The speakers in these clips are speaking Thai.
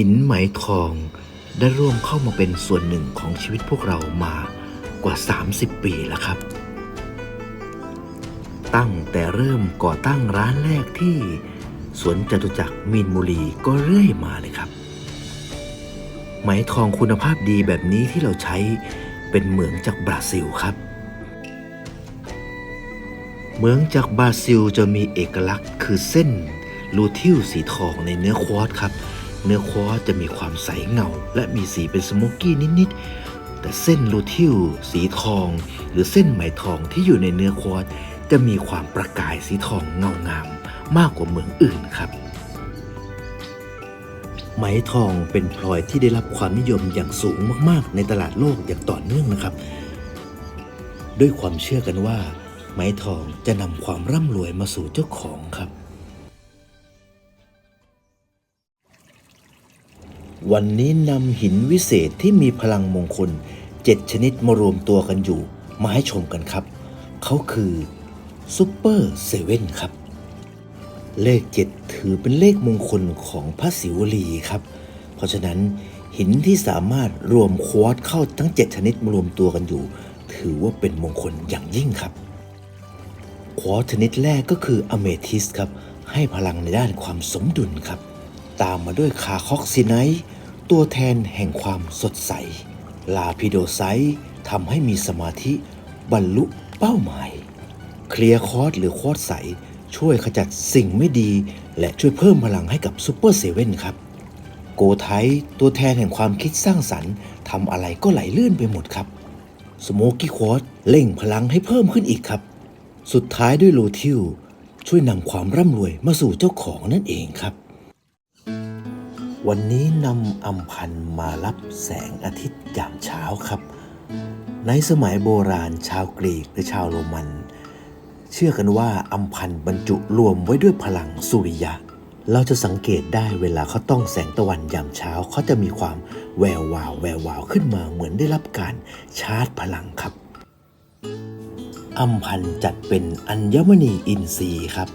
หินไหมทองได้ร่วมเข้ามาเป็นส่วนหนึ่งของชีวิตพวกเรามากว่า 30 ปีแล้วครับ ตั้งแต่เริ่มก่อตั้งร้านแรกที่สวนจตุจักรมีนบุรีก็เรื่อยมาเลยครับ ไหมทองคุณภาพดีแบบนี้ที่เราใช้เป็นเหมืองจากบราซิลครับ เหมืองจากบราซิลจะมีเอกลักษณ์คือเส้นลูทิลสีทองในเนื้อควอตครับ เนื้อควอจะมีความใสเงา และมีสีเป็นสโมกกี้นิด ๆ แต่เส้นลูทิลสีทอง หรือเส้นไหมทองที่อยู่ในเนื้อควอจะมีความประกายสีทองเงางามมากกว่าเหมืองอื่นครับ ไหมทองเป็นพลอยที่ได้รับความนิยมอย่างสูงมาก ๆ ในตลาดโลกอย่างต่อเนื่องนะครับ ด้วยความเชื่อกันว่า ไหมทองจะนำความร่ำรวยมาสู่เจ้าของครับ วันนี้นำหินวิเศษที่มีพลังมงคลเจ็ดชนิดมารวมตัวกันอยู่ มาให้ชมกันครับ เขาคือซูเปอร์เซเว่นครับ เลขเจ็ดถือเป็นเลขมงคลของพระศิวลีครับ เพราะฉะนั้นหินที่สามารถรวมควอตเข้าทั้ง 7 ชนิดมารวมตัวกันอยู่ ถือว่าเป็นมงคลอย่างยิ่งครับ ควอตชนิดแรกก็คืออเมทิสครับ ให้พลังในด้านความสมดุลครับ ตามมาด้วยคาคอกซิไนท์ตัวแทนแห่งความสดใส ลาพิโดไซต์ทำให้มีสมาธิบรรลุเป้าหมาย เคลียร์คอร์สหรือคอร์สใส ช่วยขจัดสิ่งไม่ดี และช่วยเพิ่มพลังให้กับซูเปอร์เซเว่นครับ โกไทตัวแทนแห่งความคิดสร้างสรรค์ทำอะไรก็ไหลลื่นไปหมดครับสโมกี้ควอตเร่งพลังให้เพิ่มขึ้นอีกครับ สุดท้ายด้วยโลทิวช่วยนำความร่ำรวยมาสู่เจ้าของนั่นเองครับ วันนี้นำอัมพันมารับแสงอาทิตย์ยามเช้าครับ ในสมัยโบราณชาวกรีกหรือชาวโรมัน เชื่อกันว่าอัมพันบรรจุรวมไว้ด้วยพลังสุริยะ เราจะสังเกตได้เวลาเขาต้องแสงตะวันยามเช้าเขาจะมีความแวววาวแวววาวขึ้นมาเหมือนได้รับการชาร์จพลังครับอัมพันจัดเป็นอัญมณีอินทรีย์ครับ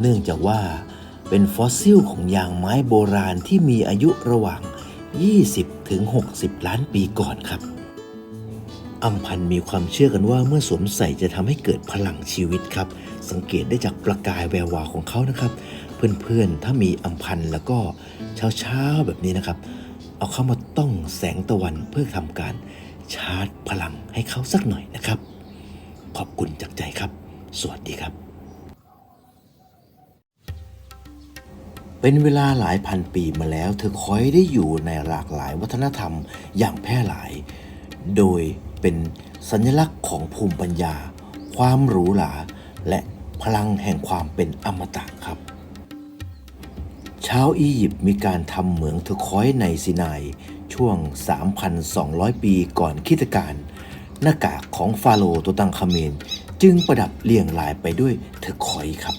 เนื่องจากว่า เป็นฟอสซิลของยางไม้โบราณที่มีอายุระหว่าง 20 ถึง 60 ล้านปีก่อนครับอัมพันมีความเชื่อกันว่าเมื่อสวมใส่จะทำให้เกิดพลังชีวิตครับ สังเกตได้จากประกายแวววาวของเขานะครับ เพื่อนๆ ถ้ามีอัมพันแล้วก็เช้าๆแบบนี้นะครับ เอาเข้ามาต้องแสงตะวันเพื่อทำการชาร์จพลังให้เขาสักหน่อยนะครับ ขอบคุณจากใจครับ สวัสดีครับ เป็นเวลาหลายพันปีมาแล้ว เธอคอยได้อยู่ในหลากหลายวัฒนธรรมอย่างแพร่หลาย โดยเป็นสัญลักษณ์ของภูมิปัญญา ความหรูหราและพลังแห่งความเป็นอมตะครับ ชาวอียิปต์มีการทำเหมืองเทอร์คอยในซินายช่วง 3,200 ปีก่อนคริสตกาลหน้ากากของฟาโรห์ตัวตังคาเมน จึงประดับเรียงรายไปด้วยเทอร์คอยครับ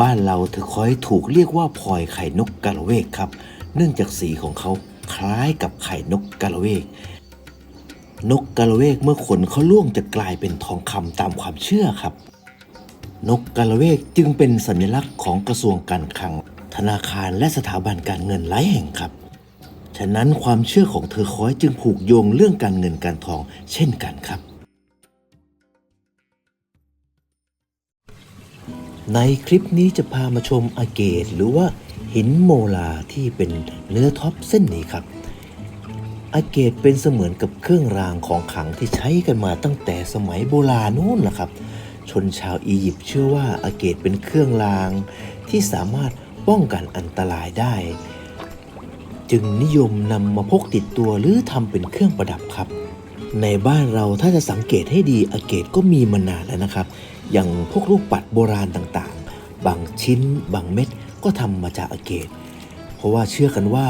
บ้านเราเทอคอยถูกเรียกว่าพลอยไข่นกกาละเวกครับ เนื่องจากสีของเขาคล้ายกับไข่นกกาละเวก นกกาละเวกเมื่อขนเขาล่วงจะกลายเป็นทองคำตามความเชื่อครับ นกกาละเวกจึงเป็นสัญลักษณ์ของกระทรวงการคลัง ธนาคารและสถาบันการเงินหลายแห่งครับ ฉะนั้นความเชื่อของเธอคอยจึงผูกโยงเรื่องการเงินการทองเช่นกันครับ ในคลิปนี้จะพามาชมอาเกตหรือว่าหินโมลาที่เป็นเนื้อท็อปเส้นนี้ครับ อาเกตเป็นเสมือนกับเครื่องรางของขลังที่ใช้กันมาตั้งแต่สมัยโบราณนู่นแหละครับ ชนชาวอียิปต์เชื่อว่าอาเกตเป็นเครื่องรางที่สามารถป้องกันอันตรายได้ จึงนิยมนำมาพกติดตัวหรือทำเป็นเครื่องประดับครับ ในบ้านเราถ้าจะสังเกตให้ดีอาเกตก็มีมานานแล้วนะครับ อย่างพวกลูกปัดโบราณต่างๆ บางชิ้น บางเม็ดก็ทำมาจากอาเกต เพราะว่าเชื่อกันว่า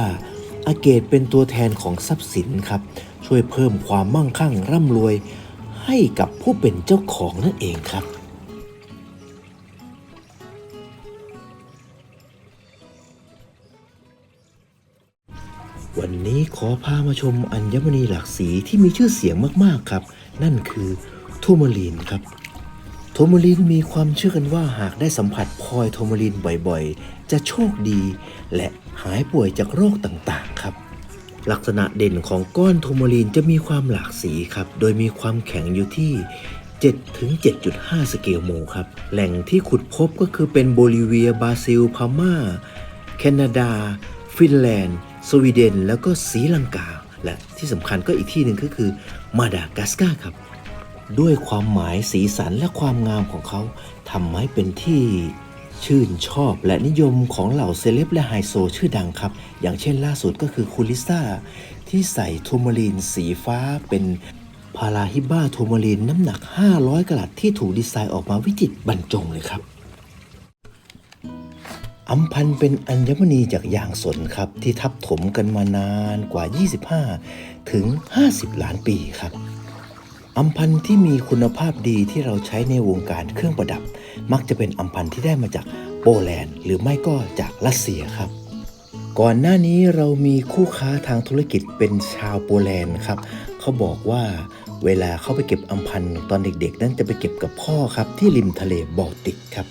อาเกตเป็นตัวแทนของทรัพย์สินครับ ช่วยเพิ่มความมั่งคั่งร่ำรวย ให้กับผู้เป็นเจ้าของนั่นเองครับวันนี้ขอพามาชมอัญมณีหลากสีที่มีชื่อเสียงมาก ๆ ครับ นั่นคือทูมาลีนครับ โทโมลินมีความเชื่อกันว่าหากได้สัมผัสพลอยโทโมลินบ่อยๆ จะโชคดี และหายป่วยจากโรคต่างๆครับ ลักษณะเด่นของก้อนโทโมลินจะมีความหลากสีครับ โดยมีความแข็งอยู่ที่ 7 ถึง 7.5 สเกลโมครับ แหล่งที่ขุดพบก็คือเป็นโบลิเวีย บราซิล พม่า แคนาดา ฟินแลนด์ สวีเดน แล้วก็ศรีลังกา และที่สำคัญก็อีกที่หนึ่งก็คือมาดากัสการ์ครับ ด้วยความหมายสีสันและความงามของเขาทำให้เป็นที่ชื่นชอบและนิยมของเหล่าเซเลบและไฮโซชื่อดังครับ อย่างเช่นล่าสุดก็คือคูลิซ่า ที่ใส่ทูมารีนสีฟ้าเป็นพาราฮิบ้าทูมารีนน้ำหนัก 500 กรัตที่ถูกดีไซน์ออกมาวิจิตรบรรจงเลยครับอัมพันเป็นอัญมณีจากยางสนครับ ที่ทับถมกันมานานกว่า 25 ถึง 50 ล้านปีครับ อัมพันธ์ที่มีคุณภาพดีที่เราใช้ในวงการเครื่องประดับ มักจะเป็นอัมพันธ์ที่ได้มาจากโปแลนด์หรือไม่ก็จากรัสเซียครับ ก่อนหน้านี้เรามีคู่ค้าทางธุรกิจเป็นชาวโปแลนด์ครับ เขาบอกว่าเวลาเขาไปเก็บอัมพันธ์ตอนเด็กๆ นั้นจะไปเก็บกับพ่อครับที่ริมทะเลบอลติกครับ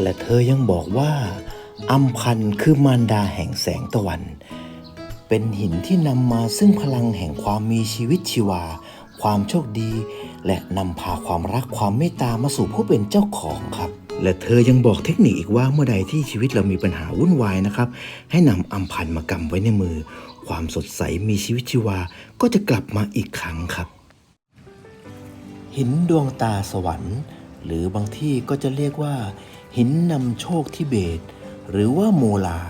และเธอยังบอกว่าอัมพันธ์คือมารดาแห่งแสงตะวัน เป็นหินที่นำมาซึ่งพลังแห่งความมีชีวิตชีวา ความโชคดี และนำพาความรักความเมตตามาสู่ผู้เป็นเจ้าของครับ และเธอยังบอกเทคนิคอีกว่าเมื่อใดที่ชีวิตเรามีปัญหาวุ่นวายนะครับ ให้นำอัมพันธ์มากำไว้ในมือ ความสดใสมีชีวิตชีวาก็จะกลับมาอีกครั้งครับ หินดวงตาสวรรค์ หรือบางที่ก็จะเรียกว่า หินนำโชคทิเบต หรือว่าโมลา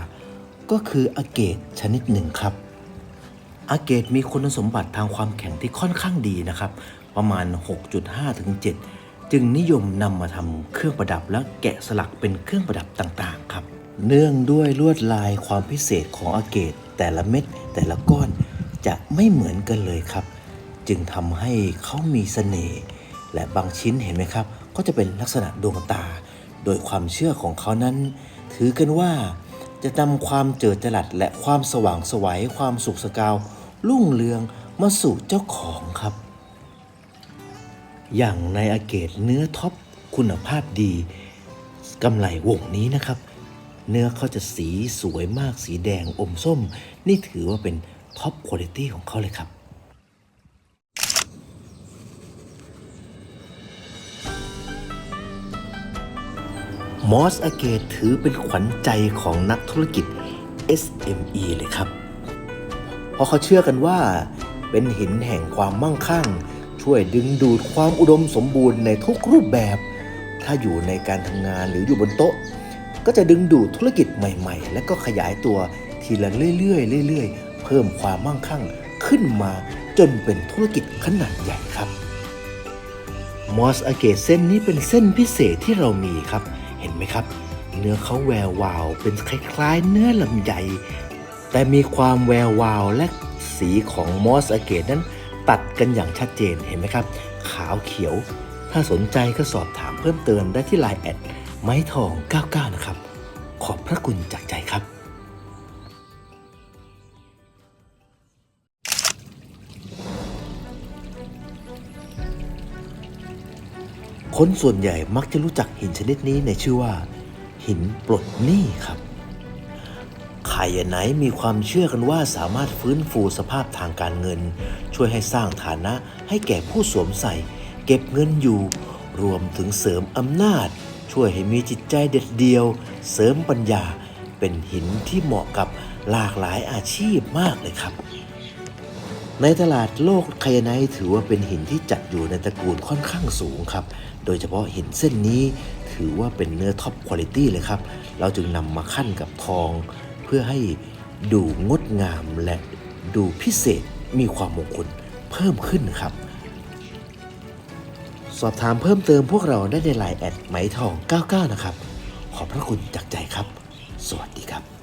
ก็คืออเกตชนิดหนึ่งครับ อาเกตมีคุณสมบัติทางความแข็งที่ค่อนข้างดีนะครับ ประมาณ 6.5 ถึง 7 จึงนิยมนำมาทำเครื่องประดับและแกะสลักเป็นเครื่องประดับต่างๆครับ เนื่องด้วยลวดลายความพิเศษของอาเกตแต่ละเม็ดแต่ละก้อนจะไม่เหมือนกันเลยครับ จึงทำให้เขามีเสน่ห์และบางชิ้นเห็นไหมครับ ก็จะเป็นลักษณะดวงตา โดยความเชื่อของเขานั้น ถือกันว่าจะนำความเจิดจรัสและความสว่างสวัยความสุขสกาว รุ่งเรืองมาสู่เจ้าของครับ อย่างในอาเกตเนื้อท็อปคุณภาพดีกำไรวงนี้นะครับ เนื้อเขาจะสีสวยมากสีแดงอมส้ม นี่ถือว่าเป็นท็อปคุณภาพของเขาเลยครับมอสอเกตถือเป็นขวัญใจของนักธุรกิจ SME เลยครับ เพราะเขาเชื่อกันว่า เป็นหินแห่งความมั่งคั่ง ช่วยดึงดูดความอุดมสมบูรณ์ในทุกรูปแบบ ถ้าอยู่ในการทำงานหรืออยู่บนโต๊ะ ก็จะดึงดูดธุรกิจใหม่ ๆ และก็ขยายตัวทีละเรื่อยๆเรื่อยๆ เพิ่มความมั่งคั่งขึ้นมาจนเป็นธุรกิจขนาดใหญ่ครับมอสอาเกตเส้นนี้เป็นเส้นพิเศษที่เรามีครับ เห็นไหมครับ เนื้อเขาแวววาว เป็นคล้ายๆ เนื้อลำไย แต่มีความแวววาวและสีของมอสอเกตนั้นตัดกันอย่างชัดเจนเห็นไหมครับ ขาวเขียว ถ้าสนใจก็สอบถามเพิ่มเติมได้ที่ไลน์แอดไม้ทอง 99 นะครับ ขอบพระคุณจากใจครับ คนส่วนใหญ่มักจะรู้จักหินชนิดนี้ในชื่อว่า หินปลดหนี้ครับ ไคยไนมีความเชื่อกันว่าสามารถฟื้นฟูสภาพทางการเงิน ช่วยให้สร้างฐานะให้แก่ผู้สวมใส่ เก็บเงินอยู่ รวมถึงเสริมอำนาจ ช่วยให้มีจิตใจเด็ดเดียว เสริมปัญญา เป็นหินที่เหมาะกับหลากหลายอาชีพมากเลยครับ ในตลาดโลกไคยไนถือว่าเป็นหินที่จัดอยู่ในตระกูลค่อนข้างสูงครับ โดยเฉพาะหินเส้นนี้ถือว่าเป็นเนื้อท็อปคุณ i t y เลยครับ เราจึงนำมาขั้นกับทอง เพื่อให้ดูงดงามและดูพิเศษมีความมงคลเพิ่มขึ้นครับ สอบถามเพิ่มเติมพวกเราได้ในไลน์แอดไหมทอง 99 นะครับ ขอบพระคุณจากใจครับ สวัสดีครับ